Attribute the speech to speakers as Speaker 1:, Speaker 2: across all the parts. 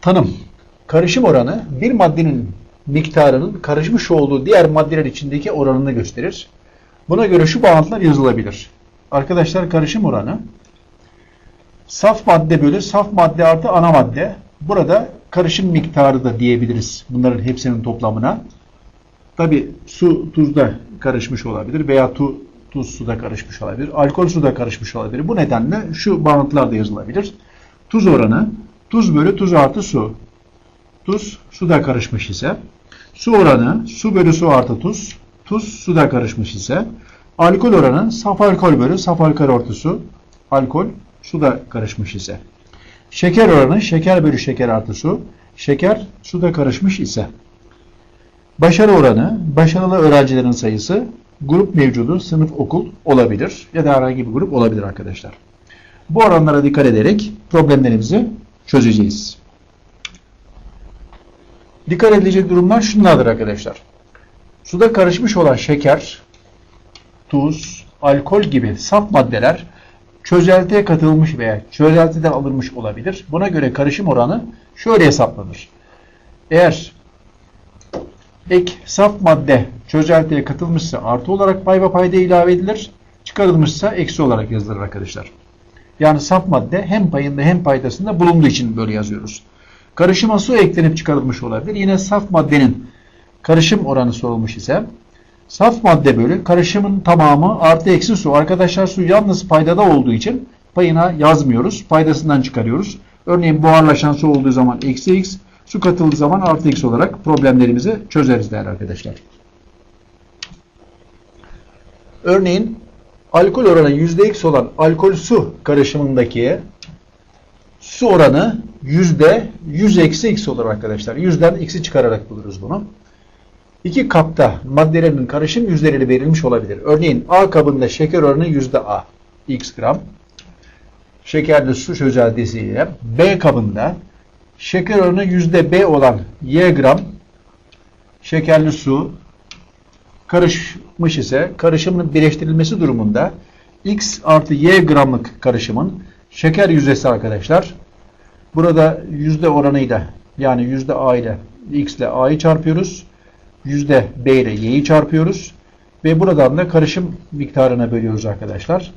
Speaker 1: Tanım. Karışım oranı bir maddenin miktarının karışmış olduğu diğer maddeler içindeki oranını gösterir. Buna göre şu bağıntılar yazılabilir. Arkadaşlar karışım oranı saf madde bölü saf madde artı ana madde. Burada karışım miktarı da diyebiliriz bunların hepsinin toplamına. Tabi su tuzda karışmış olabilir veya tu, tuz suda karışmış olabilir. Alkol suda karışmış olabilir. Bu nedenle şu bağıntılar da yazılabilir. Tuz oranı tuz bölü tuz artı su. Tuz suda karışmış ise su oranı su bölü su artı tuz. Tuz suda karışmış ise alkol oranı saf alkol bölü saf alkol artı su. Alkol suda karışmış ise. Şeker oranı şeker bölü şeker artı su. Şeker suda karışmış ise. Başarı oranı, başarılı öğrencilerin sayısı, grup mevcudu, sınıf okul olabilir ya da herhangi bir grup olabilir arkadaşlar. Bu oranlara dikkat ederek problemlerimizi çözeceğiz. Dikkat edilecek durumlar şunlardır arkadaşlar. Suda karışmış olan şeker, tuz, alkol gibi saf maddeler çözeltiye katılmış veya çözeltiden alınmış olabilir. Buna göre karışım oranı şöyle hesaplanır. Eğer ek saf madde çözeltiye katılmışsa artı olarak pay ve payda ilave edilir. Çıkarılmışsa eksi olarak yazılır arkadaşlar. Yani saf madde hem payında hem paydasında bulunduğu için böyle yazıyoruz. Karışıma su eklenip çıkarılmış olabilir. Yine saf maddenin karışım oranı sorulmuş ise saf madde bölü karışımın tamamı artı eksi su. Arkadaşlar su yalnız paydada olduğu için payına yazmıyoruz. Paydasından çıkarıyoruz. Örneğin buharlaşan su olduğu zaman eksi x, su katıldığı zaman artı x olarak problemlerimizi çözeriz değerli arkadaşlar. Örneğin alkol oranı %x olan alkol su karışımındaki su oranı yüzde 100 eksi x olur arkadaşlar. Yüzden x'i çıkararak buluruz bunu. İki kapta maddelerin karışım yüzleri verilmiş olabilir. Örneğin A kabında şeker oranı yüzde A, x gram. Şekerli su çözeltisiyle B kabında şeker oranı yüzde B olan y gram şekerli su karışmış ise karışımın birleştirilmesi durumunda x artı y gramlık karışımın şeker yüzdesi arkadaşlar. Burada yüzde oranıyla yani yüzde a ile x ile a'yı çarpıyoruz. Yüzde b ile y'yi çarpıyoruz. Ve buradan da karışım miktarına bölüyoruz arkadaşlar.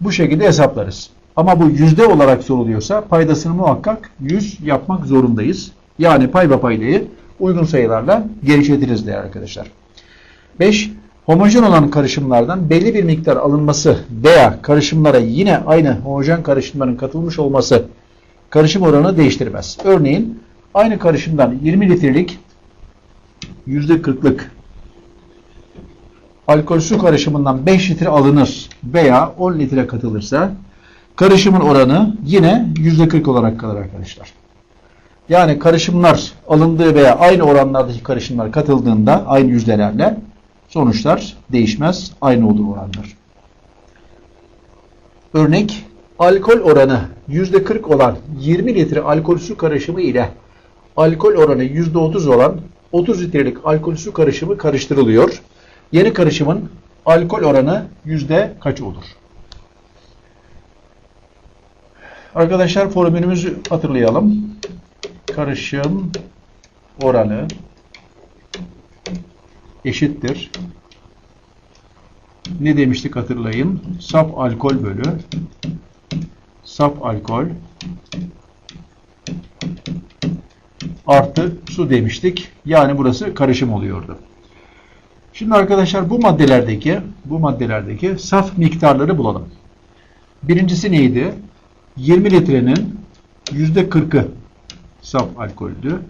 Speaker 1: Bu şekilde hesaplarız. Ama bu yüzde olarak soruluyorsa paydasını muhakkak 100 yapmak zorundayız. Yani pay paydayı uygun sayılarla genişletiriz değerli arkadaşlar. 5. Homojen olan karışımlardan belli bir miktar alınması veya karışımlara yine aynı homojen karışımların katılmış olması karışım oranını değiştirmez. Örneğin aynı karışımdan 20 litrelik %40'lık alkol su karışımından 5 litre alınır veya 10 litre katılırsa karışımın oranı yine %40 olarak kalır arkadaşlar. Yani karışımlar alındığı veya aynı oranlardaki karışımlar katıldığında aynı yüzdelerle sonuçlar değişmez. Aynı olur oranlar. Örnek alkol oranı %40 olan 20 litre alkol su karışımı ile alkol oranı %30 olan 30 litrelik alkol su karışımı karıştırılıyor. Yeni karışımın alkol oranı yüzde kaç olur? Arkadaşlar formülümüzü hatırlayalım. Karışım oranı eşittir. Ne demiştik hatırlayın. Saf alkol bölü saf alkol artı su demiştik. Yani burası karışım oluyordu. Şimdi arkadaşlar bu maddelerdeki bu maddelerdeki saf miktarları bulalım. Birincisi neydi? 20 litrenin %40'ı saf alkoldü.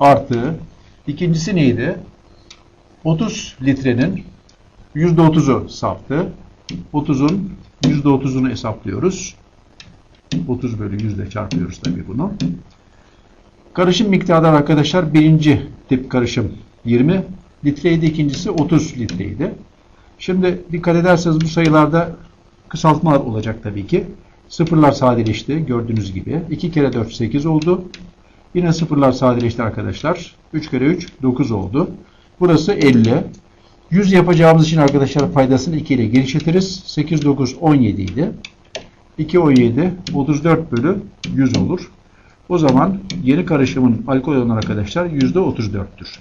Speaker 1: Artı ikincisi neydi? 30 litrenin %30'u saftı. 30'un %30'unu hesaplıyoruz. 30 bölü yüzde çarpıyoruz tabii bunu. Karışım miktarı arkadaşlar birinci tip karışım 20 litreydi. ikincisi 30 litreydi. Şimdi dikkat ederseniz bu sayılarda kısaltmalar olacak tabii ki. Sıfırlar sadeleşti gördüğünüz gibi. 2 kere 4 8 oldu. Yine sıfırlar sadeleşti arkadaşlar. 3 kere 3 9 oldu. Burası 50. 100 yapacağımız için arkadaşlar paydasını 2 ile genişletiriz. 8 9 17 idi. 2 17 34 bölü 100 olur. O zaman yeni karışımın alkol oranı arkadaşlar %34'tür.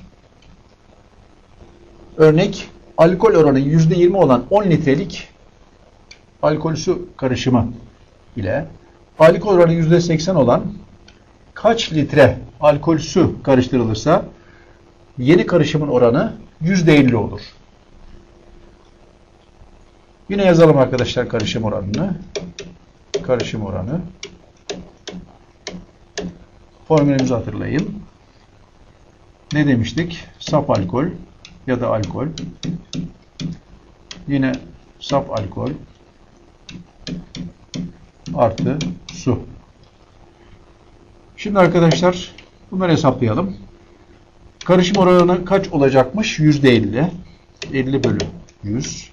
Speaker 1: Örnek alkol oranı %20 olan 10 litrelik alkol su karışımı ile alkol oranı %80 olan kaç litre alkol su karıştırılırsa yeni karışımın oranı %50 olur. Yine yazalım arkadaşlar karışım oranını. Karışım oranı. Formülümüzü hatırlayın. Ne demiştik? Saf alkol ya da alkol. Yine saf alkol artı su. Şimdi arkadaşlar bunları hesaplayalım. Karışım oranı kaç olacakmış? %50. 50 bölü 100.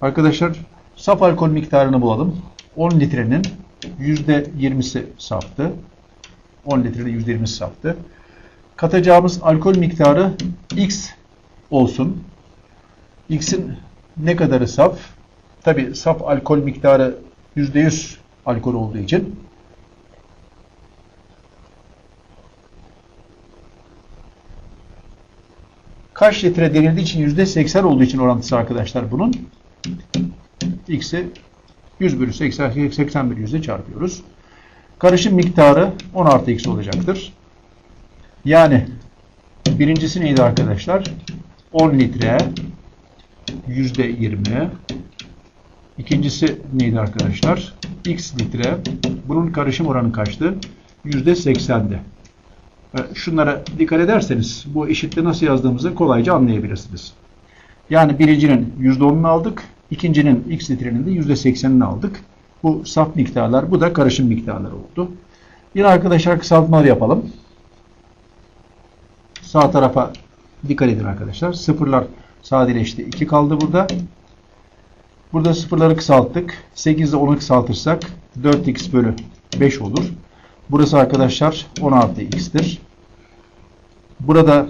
Speaker 1: Arkadaşlar saf alkol miktarını bulalım. 10 litrenin %20'si saftı. 10 litrenin %20'si saftı. Katacağımız alkol miktarı X olsun. X'in ne kadarı saf? Tabi saf alkol miktarı %100 alkol olduğu için kaç litre denildiği için %80 olduğu için orantısı arkadaşlar bunun x'i 100 bölü 80, 80 bölü 100'e çarpıyoruz. Karışım miktarı 10 artı x olacaktır. Yani birincisi neydi arkadaşlar? 10 litre %20 İkincisi neydi arkadaşlar? X litre. Bunun karışım oranı kaçtı? %80'di. E, Şunlara dikkat ederseniz bu eşitte nasıl yazdığımızı kolayca anlayabilirsiniz. Yani birincinin %10'unu aldık. ikincinin X litrenin de %80'ini aldık. Bu saf miktarlar. Bu da karışım miktarları oldu. Yine arkadaşlar kısaltmalar yapalım. Sağ tarafa dikkat edin arkadaşlar. Sıfırlar sadeleşti. 2 kaldı burada. Burada sıfırları kısalttık. 8 ile 10'u kısaltırsak 4x bölü 5 olur. Burası arkadaşlar 10 artı x'tir. Burada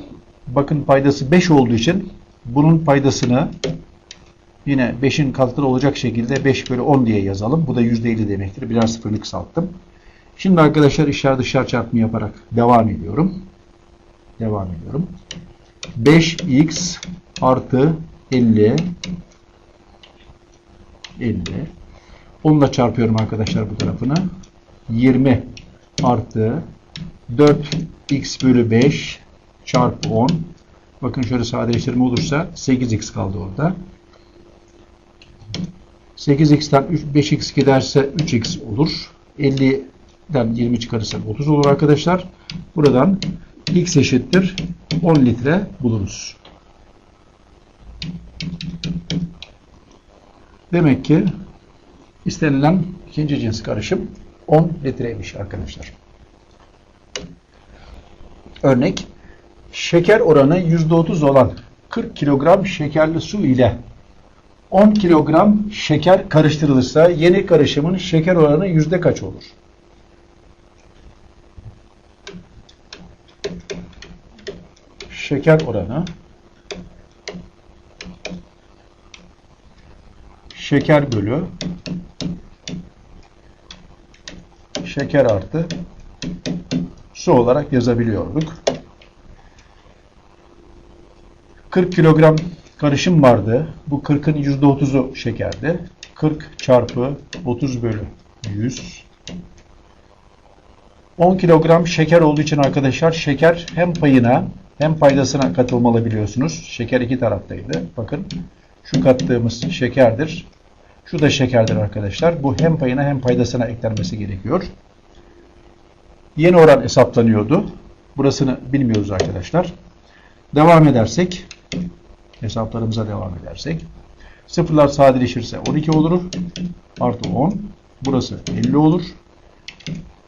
Speaker 1: bakın paydası 5 olduğu için bunun paydasını yine 5'in katılı olacak şekilde 5 bölü 10 diye yazalım. Bu da %50 demektir. Birer sıfırını kısalttım. Şimdi arkadaşlar içler dışlar çarpımı yaparak devam ediyorum. Devam ediyorum. 5x artı 50 50 onu çarpıyorum arkadaşlar bu tarafını. 20 artı 4x bölü 5 çarpı 10 bakın şöyle sadeleştirme olursa 8x kaldı orada. 8x'ten 5x giderse 3x olur. 50'den 20 çıkarırsak 30 olur arkadaşlar. Buradan x eşittir 10 litre buluruz. Demek ki istenilen ikinci cins karışım 10 litreymiş arkadaşlar. Örnek şeker oranı %30 olan 40 kilogram şekerli su ile 10 kilogram şeker karıştırılırsa yeni karışımın şeker oranı yüzde kaç olur? Şeker oranı şeker bölü şeker artı su olarak yazabiliyorduk. 40 kilogram karışım vardı. Bu 40'ın %30'u şekerdi. 40 çarpı 30 bölü 100. 10 kilogram şeker olduğu için arkadaşlar şeker hem payına hem paydasına katılmalı biliyorsunuz. Şeker iki taraftaydı. Bakın şu kattığımız şekerdir. Şu da şekerdir arkadaşlar. Bu hem payına hem paydasına eklenmesi gerekiyor. Yeni oran hesaplanıyordu. Burasını bilmiyoruz arkadaşlar. Devam edersek hesaplarımıza devam edersek sıfırlar sadeleşirse 12 olur. Artı 10. Burası 50 olur.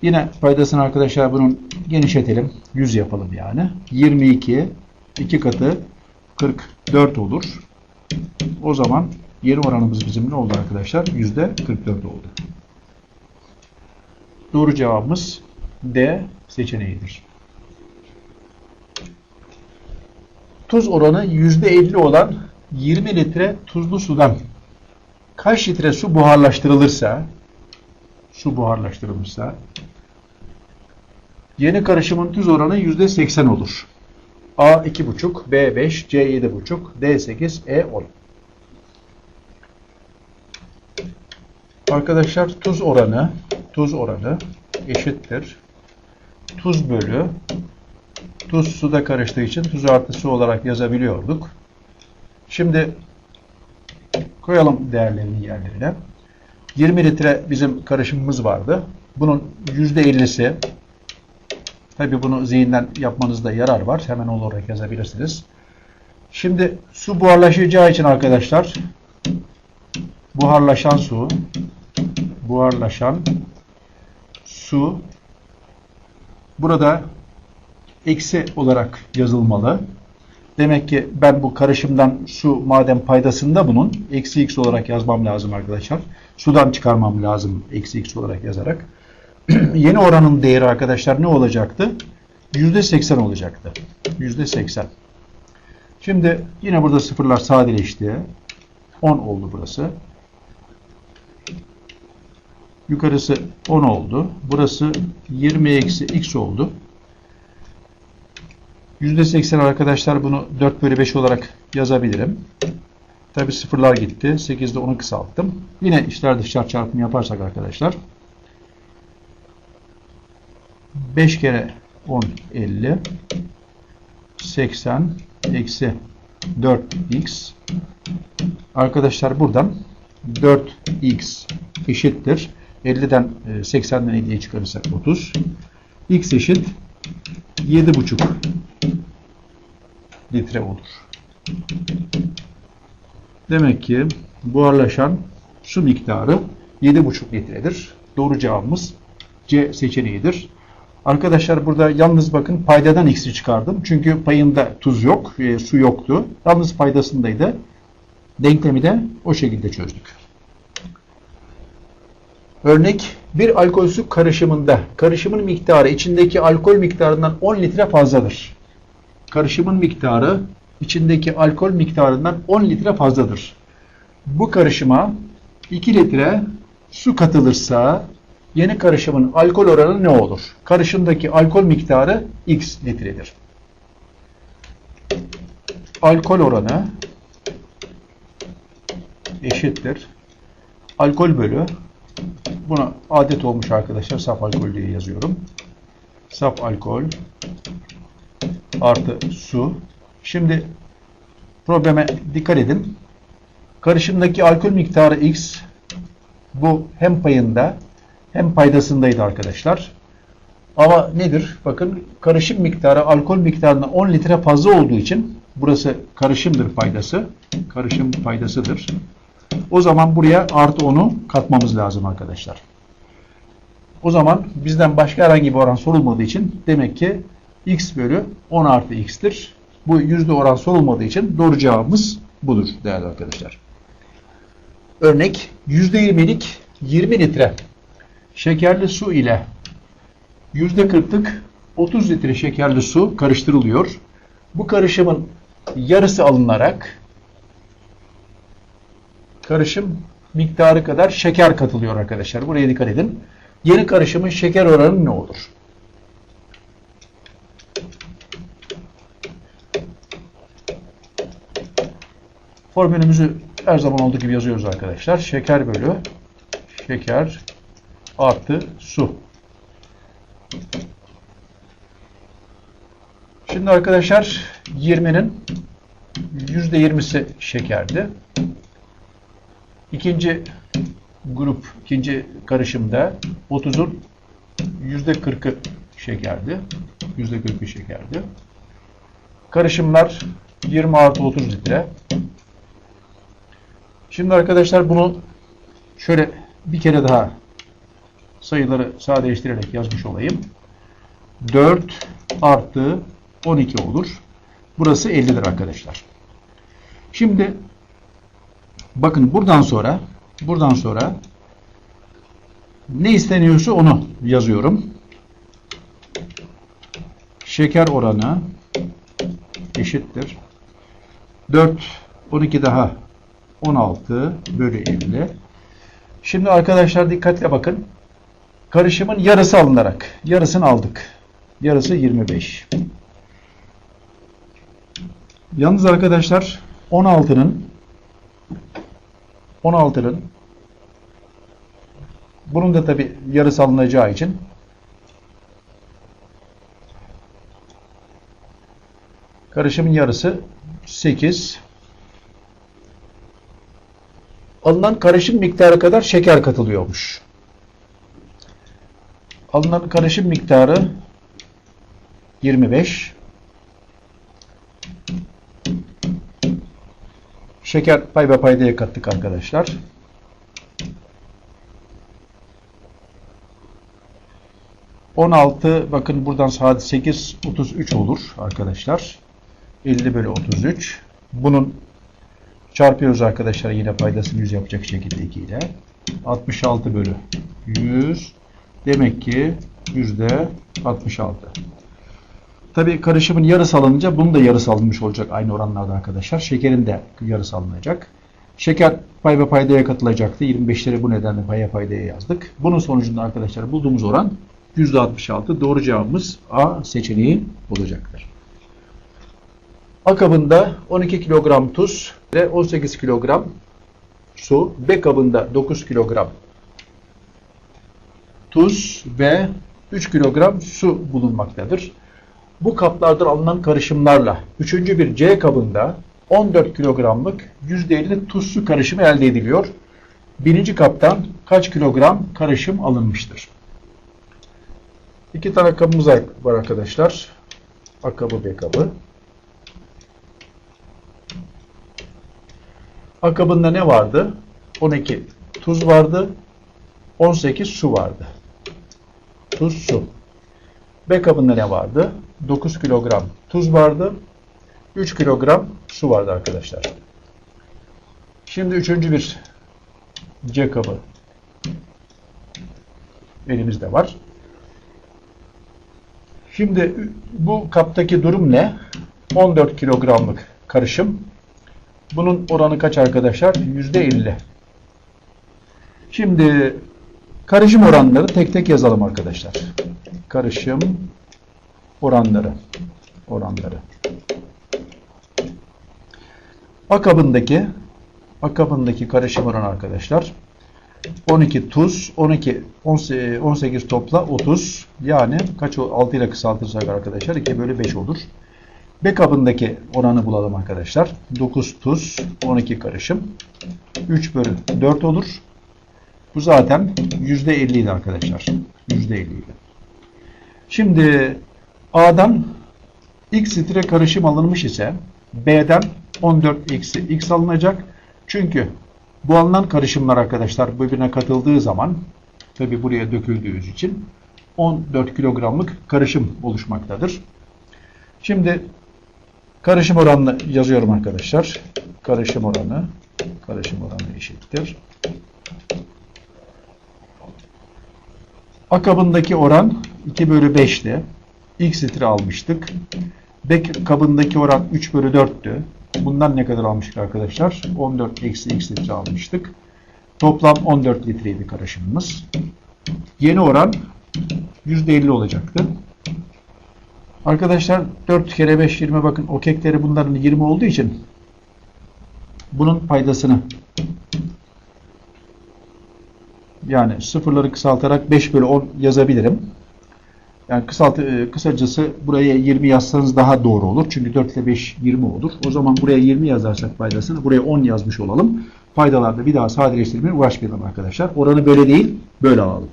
Speaker 1: Yine paydasını arkadaşlar bunun genişletelim. 100 yapalım yani. 22 2 katı 44 olur. O zaman yeni oranımız bizim ne oldu arkadaşlar? Yüzde 44 oldu. Doğru cevabımız D seçeneğidir. Tuz oranı yüzde 50 olan 20 litre tuzlu sudan kaç litre su buharlaştırılırsa su buharlaştırılmışsa yeni karışımın tuz oranı %80 olur. A 2,5, B 5, C 7,5, D 8, E 10. Arkadaşlar tuz oranı tuz oranı eşittir. Tuz bölü tuz suda karıştığı için tuz artı su olarak yazabiliyorduk. Şimdi koyalım değerlerini yerlerine. 20 litre bizim karışımımız vardı. Bunun %50'si tabi bunu zihinden yapmanızda yarar var. Hemen olarak yazabilirsiniz. Şimdi su buharlaşacağı için arkadaşlar buharlaşan su buharlaşan su burada eksi olarak yazılmalı. Demek ki ben bu karışımdan su madem paydasında bunun eksi x olarak yazmam lazım arkadaşlar. Sudan çıkarmam lazım eksi x olarak yazarak. Yeni oranın değeri arkadaşlar ne olacaktı? %80 olacaktı. %80. Şimdi yine burada sıfırlar sadeleşti. 10 oldu burası. Yukarısı 10 oldu. Burası 20 eksi x oldu. %80 arkadaşlar bunu 4 bölü 5 olarak yazabilirim. Tabi sıfırlar gitti. 8'de 10'u kısalttım. Yine işler dışarı çarpımı yaparsak arkadaşlar 5 kere 10 50 80 eksi 4x arkadaşlar buradan 4x eşittir. 50'den 80'den 50'ye çıkarırsak 30. x eşit 7,5 litre olur. Demek ki buharlaşan su miktarı 7,5 litredir. Doğru cevabımız C seçeneğidir. Arkadaşlar burada yalnız bakın paydadan x'i çıkardım. Çünkü payında tuz yok, e, su yoktu. Yalnız paydasındaydı. Denklemi de o şekilde çözdük. Örnek bir alkol su karışımında karışımın miktarı içindeki alkol miktarından 10 litre fazladır. Karışımın miktarı içindeki alkol miktarından 10 litre fazladır. Bu karışıma 2 litre su katılırsa yeni karışımın alkol oranı ne olur? Karışımdaki alkol miktarı x litredir. Alkol oranı eşittir. Alkol bölü Buna adet olmuş arkadaşlar. Saf alkol diye yazıyorum. Saf alkol artı su. Şimdi probleme dikkat edin. Karışımdaki alkol miktarı x bu hem payında hem paydasındaydı arkadaşlar. Ama nedir? Bakın karışım miktarı alkol miktarından 10 litre fazla olduğu için burası karışımdır paydası. Karışım paydasıdır. O zaman buraya artı 10'u katmamız lazım arkadaşlar. O zaman bizden başka herhangi bir oran sorulmadığı için demek ki x bölü 10 artı x'tir. Bu yüzde oran sorulmadığı için doğru cevabımız budur değerli arkadaşlar. Örnek %20'lik 20 litre şekerli su ile %40'lık 30 litre şekerli su karıştırılıyor. Bu karışımın yarısı alınarak karışım miktarı kadar şeker katılıyor arkadaşlar. Buraya dikkat edin. Yeni karışımın şeker oranı ne olur? Formülümüzü her zaman olduğu gibi yazıyoruz arkadaşlar. Şeker bölü şeker artı su. Şimdi arkadaşlar 20'nin %20'si şekerdi. İkinci grup, ikinci karışımda 30'un %40'ı şekerdi. %40'ı şekerdi. Karışımlar 20 artı 30 litre. Şimdi arkadaşlar bunu şöyle bir kere daha sayıları sadeleştirerek yazmış olayım. 4 artı 12 olur. Burası 50'dir arkadaşlar. Şimdi bakın buradan sonra buradan sonra ne isteniyorsa onu yazıyorum. Şeker oranı eşittir. 4 12 daha 16 bölü 50. Şimdi arkadaşlar dikkatle bakın. Karışımın yarısı alınarak. Yarısını aldık. Yarısı 25. Yalnız arkadaşlar 16'nın 16'nın bunun da tabi yarısı alınacağı için karışımın yarısı 8 alınan karışım miktarı kadar şeker katılıyormuş. Alınan karışım miktarı 25 Şeker pay ve paydaya kattık arkadaşlar. On altı bakın buradan saat 8 33 olur arkadaşlar. 50 bölü 33. Bunun çarpıyoruz arkadaşlar yine paydasını 100 yapacak şekilde 2 ile. 66 bölü 100. Demek ki yüzde 66. Tabi karışımın yarısı alınınca bunun da yarısı alınmış olacak aynı oranlarda arkadaşlar. Şekerin de yarısı alınacak. Şeker pay ve paydaya katılacaktı. 25'leri bu nedenle paya paydaya yazdık. Bunun sonucunda arkadaşlar bulduğumuz oran %66. Doğru cevabımız A seçeneği olacaktır. A kabında 12 kilogram tuz ve 18 kilogram su. B kabında 9 kilogram tuz ve 3 kilogram su bulunmaktadır. Bu kaplardan alınan karışımlarla üçüncü bir C kabında 14 kilogramlık %50 tuz su karışımı elde ediliyor. Birinci kaptan kaç kilogram karışım alınmıştır? İki tane kabımız var arkadaşlar. A kabı B kabı. A kabında ne vardı? 12 tuz vardı. 18 su vardı. Tuz su. B kabında ne vardı? 9 kilogram tuz vardı. 3 kilogram su vardı arkadaşlar. Şimdi üçüncü bir C kabı elimizde var. Şimdi bu kaptaki durum ne? 14 kilogramlık karışım. Bunun oranı kaç arkadaşlar? %50. Şimdi karışım oranları tek tek yazalım arkadaşlar. Karışım oranları. Oranları. Akabındaki akabındaki karışım oranı arkadaşlar. 12 tuz, 12 18 topla 30. Yani kaç 6 ile kısaltırsak arkadaşlar 2 bölü 5 olur. B kabındaki oranı bulalım arkadaşlar. 9 tuz, 12 karışım. 3 bölü 4 olur. Bu zaten %50 idi arkadaşlar. %50 idi. Şimdi A'dan x litre karışım alınmış ise B'den 14 eksi x alınacak. Çünkü bu alınan karışımlar arkadaşlar birbirine katıldığı zaman tabi buraya döküldüğü için 14 kilogramlık karışım oluşmaktadır. Şimdi karışım oranını yazıyorum arkadaşlar. Karışım oranı karışım oranı eşittir. Akabındaki oran 2 bölü 5'ti. X litre almıştık. B kabındaki oran 3 bölü 4'tü. Bundan ne kadar almıştık arkadaşlar? 14 eksi x litre almıştık. Toplam 14 litreydi karışımımız. Yeni oran %50 olacaktı. Arkadaşlar 4 kere 5 20 bakın o kekleri bunların 20 olduğu için bunun paydasını yani sıfırları kısaltarak 5 bölü 10 yazabilirim. Yani kısalt, e, kısacası buraya 20 yazsanız daha doğru olur. Çünkü 4 ile 5 20 olur. O zaman buraya 20 yazarsak paydasını buraya 10 yazmış olalım. Paydalarda bir daha sadeleştirmeye uğraşmayalım arkadaşlar. Oranı böyle değil, böyle alalım.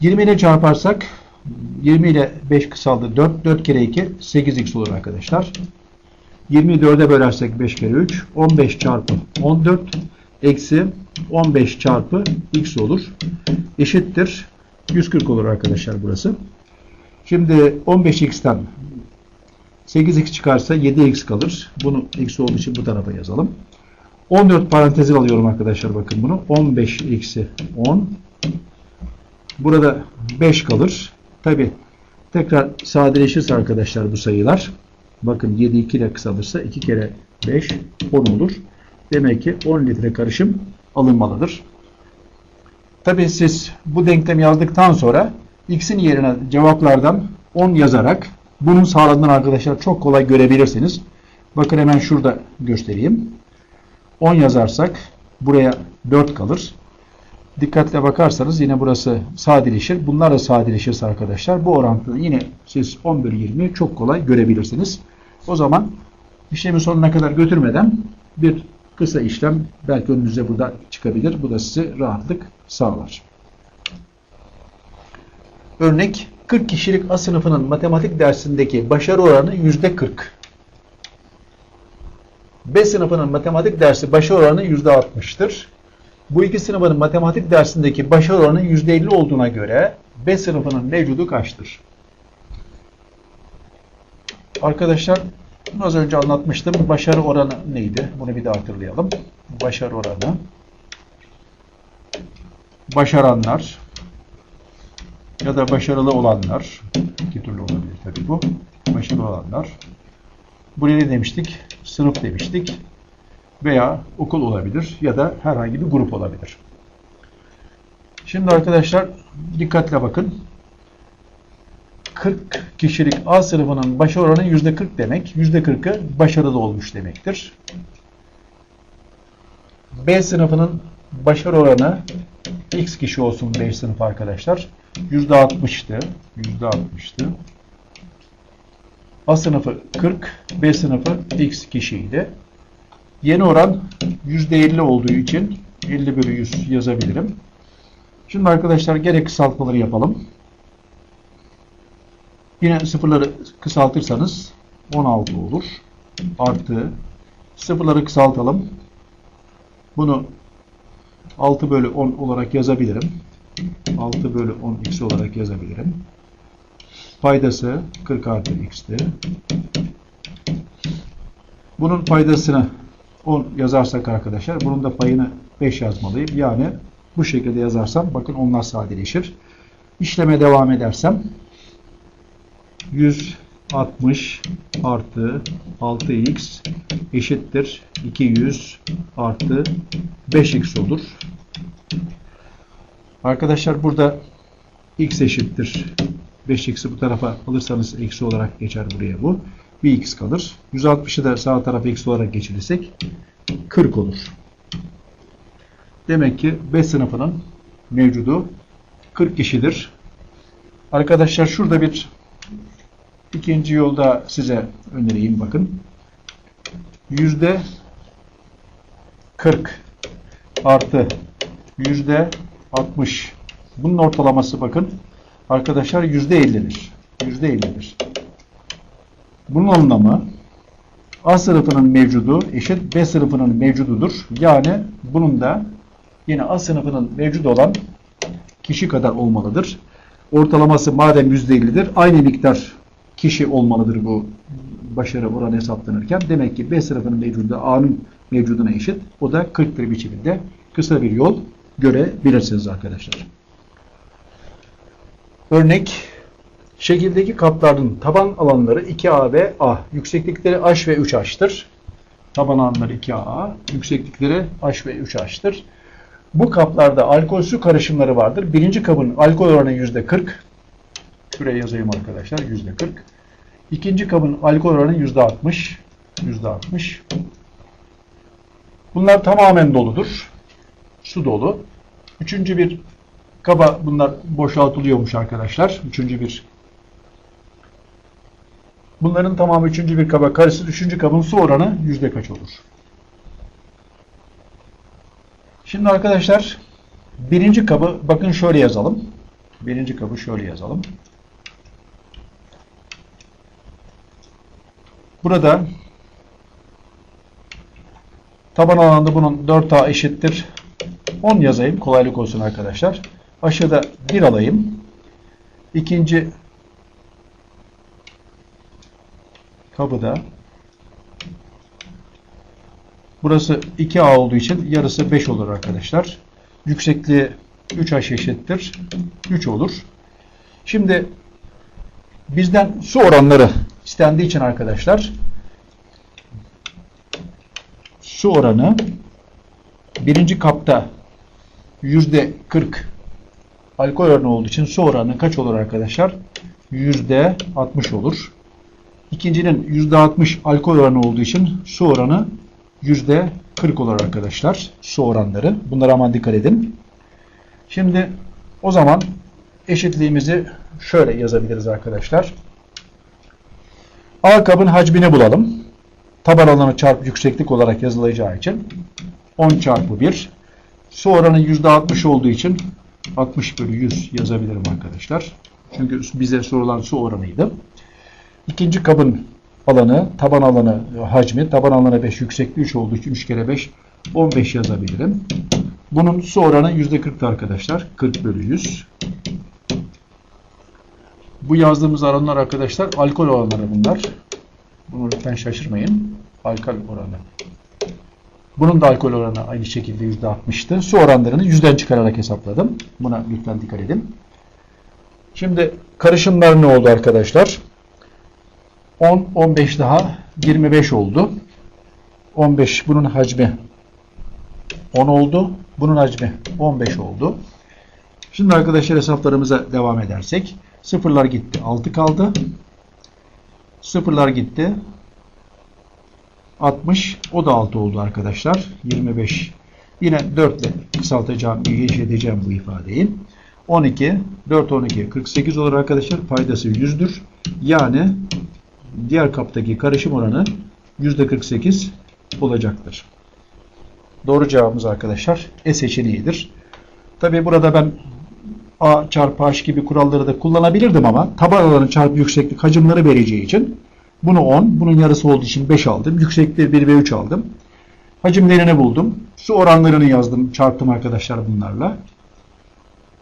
Speaker 1: 20 ile çarparsak 20 ile 5 kısaldı 4. 4 kere 2 8x olur arkadaşlar. 24'e bölersek 5 kere 3 15 çarpı 14 eksi 15 çarpı x olur. Eşittir 140 olur arkadaşlar burası. Şimdi 15x'ten 8x çıkarsa 7x kalır. Bunu x olduğu için bu tarafa yazalım. 14 parantezi alıyorum arkadaşlar bakın bunu. 15 eksi 10. Burada 5 kalır. Tabi tekrar sadeleşirse arkadaşlar bu sayılar. Bakın 7 2 ile kısalırsa 2 kere 5 10 olur. Demek ki 10 litre karışım alınmalıdır. Tabii siz bu denklemi yazdıktan sonra x'in yerine cevaplardan 10 yazarak bunun sağladığını arkadaşlar çok kolay görebilirsiniz. Bakın hemen şurada göstereyim. 10 yazarsak buraya 4 kalır. Dikkatle bakarsanız yine burası sadeleşir. Bunlar da sadeleşirse arkadaşlar bu orantıda yine siz 10 bölü 20'yi çok kolay görebilirsiniz. O zaman işlemin sonuna kadar götürmeden bir kısa işlem belki önünüze burada çıkabilir. Bu da size rahatlık sağlar. Örnek 40 kişilik A sınıfının matematik dersindeki başarı oranı %40. B sınıfının matematik dersi başarı oranı %60'tır. Bu iki sınıfın matematik dersindeki başarı oranı %50 olduğuna göre B sınıfının mevcudu kaçtır? Arkadaşlar az önce anlatmıştım. Başarı oranı neydi? Bunu bir daha hatırlayalım. Başarı oranı. Başaranlar ya da başarılı olanlar iki türlü olabilir tabii bu. Başarılı olanlar. Buraya ne demiştik? Sınıf demiştik. Veya okul olabilir ya da herhangi bir grup olabilir. Şimdi arkadaşlar dikkatle bakın. 40 kişilik A sınıfının başarı oranı %40 demek. %40'ı başarılı olmuş demektir. B sınıfının başarı oranı X kişi olsun B sınıf arkadaşlar. %60'tı. %60'tı. A sınıfı 40, B sınıfı X kişiydi. Yeni oran %50 olduğu için 50 bölü 100 yazabilirim. Şimdi arkadaşlar gerek kısaltmaları yapalım. Yine sıfırları kısaltırsanız 16 olur. Artı sıfırları kısaltalım. Bunu 6 bölü 10 olarak yazabilirim. 6 bölü 10 x olarak yazabilirim. Paydası 40 artı x'ti. Bunun paydasını 10 yazarsak arkadaşlar bunun da payını 5 yazmalıyım. Yani bu şekilde yazarsam bakın onlar sadeleşir. İşleme devam edersem 160 artı 6x eşittir 200 artı 5x olur. Arkadaşlar burada x eşittir 5x'i bu tarafa alırsanız eksi olarak geçer buraya bu. Bir x kalır. 160'ı da sağ tarafa eksi olarak geçirirsek 40 olur. Demek ki B sınıfının mevcudu 40 kişidir. Arkadaşlar şurada bir ikinci yolda size önereyim bakın. Yüzde 40 artı yüzde 60 bunun ortalaması bakın arkadaşlar yüzde 50'dir. Yüzde 50'dir. Bunun anlamı A sınıfının mevcudu eşit B sınıfının mevcududur. Yani bunun da yine A sınıfının mevcudu olan kişi kadar olmalıdır. Ortalaması madem %50'dir aynı miktar kişi olmalıdır bu başarı oranı hesaplanırken. Demek ki B sınıfının mevcudu A'nın mevcuduna eşit. O da 40 biçiminde kısa bir yol görebilirsiniz arkadaşlar. Örnek şekildeki kapların taban alanları 2A ve A. Yükseklikleri H ve 3H'tır. Taban alanları 2A, yükseklikleri H ve 3H'tır. Bu kaplarda alkol su karışımları vardır. Birinci kabın alkol oranı %40. Şuraya yazayım arkadaşlar. %40. İkinci kabın alkol oranı %60. %60. Bunlar tamamen doludur. Su dolu. Üçüncü bir kaba bunlar boşaltılıyormuş arkadaşlar. Üçüncü bir Bunların tamamı üçüncü bir kaba karışır. Üçüncü kabın su oranı yüzde kaç olur? Şimdi arkadaşlar birinci kabı bakın şöyle yazalım. Birinci kabı şöyle yazalım. Burada taban alanında bunun 4A eşittir. 10 yazayım kolaylık olsun arkadaşlar. Aşağıda 1 alayım. İkinci kabı da burası 2A olduğu için yarısı 5 olur arkadaşlar. Yüksekliği 3H eşittir. 3 olur. Şimdi bizden su oranları istendiği için arkadaşlar su oranı birinci kapta yüzde 40 alkol oranı olduğu için su oranı kaç olur arkadaşlar? %60 olur. İkincinin %60 alkol oranı olduğu için su oranı %40 olur arkadaşlar. Su oranları. Bunlara aman dikkat edin. Şimdi o zaman eşitliğimizi şöyle yazabiliriz arkadaşlar. A kabın hacmini bulalım. Taban alanı çarpı yükseklik olarak yazılacağı için 10 çarpı 1. Su oranı %60 olduğu için 60 bölü 100 yazabilirim arkadaşlar. Çünkü bize sorulan su oranıydı. İkinci kabın alanı, taban alanı hacmi, taban alanı 5, yüksekliği 3 olduğu için 3 kere 5, 15 yazabilirim. Bunun su oranı %40'tı arkadaşlar. 40 bölü 100. Bu yazdığımız oranlar arkadaşlar alkol oranları bunlar. Bunu lütfen şaşırmayın. Alkol oranı. Bunun da alkol oranı aynı şekilde %60'tı. Su oranlarını yüzden çıkararak hesapladım. Buna lütfen dikkat edin. Şimdi karışımlar ne oldu arkadaşlar? 10, 15 daha 25 oldu. 15 bunun hacmi 10 oldu. Bunun hacmi 15 oldu. Şimdi arkadaşlar hesaplarımıza devam edersek. Sıfırlar gitti. 6 kaldı. Sıfırlar gitti. 60. O da 6 oldu arkadaşlar. 25. Yine 4 ile kısaltacağım, genişleteceğim bu ifadeyi. 12. 4, 12. 48 olur arkadaşlar. Paydası 100'dür. Yani diğer kaptaki karışım oranı %48 olacaktır. Doğru cevabımız arkadaşlar E seçeneğidir. Tabi burada ben A çarpı H gibi kuralları da kullanabilirdim ama taban alanı çarpı yükseklik hacimleri vereceği için bunu 10, bunun yarısı olduğu için 5 aldım. Yüksekliği 1 ve 3 aldım. Hacimlerini buldum. Su oranlarını yazdım, çarptım arkadaşlar bunlarla.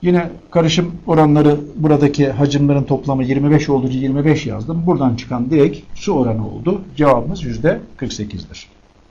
Speaker 1: Yine karışım oranları buradaki hacimlerin toplamı 25 olduğu için 25 yazdım. Buradan çıkan direkt su oranı oldu. Cevabımız %48'dir.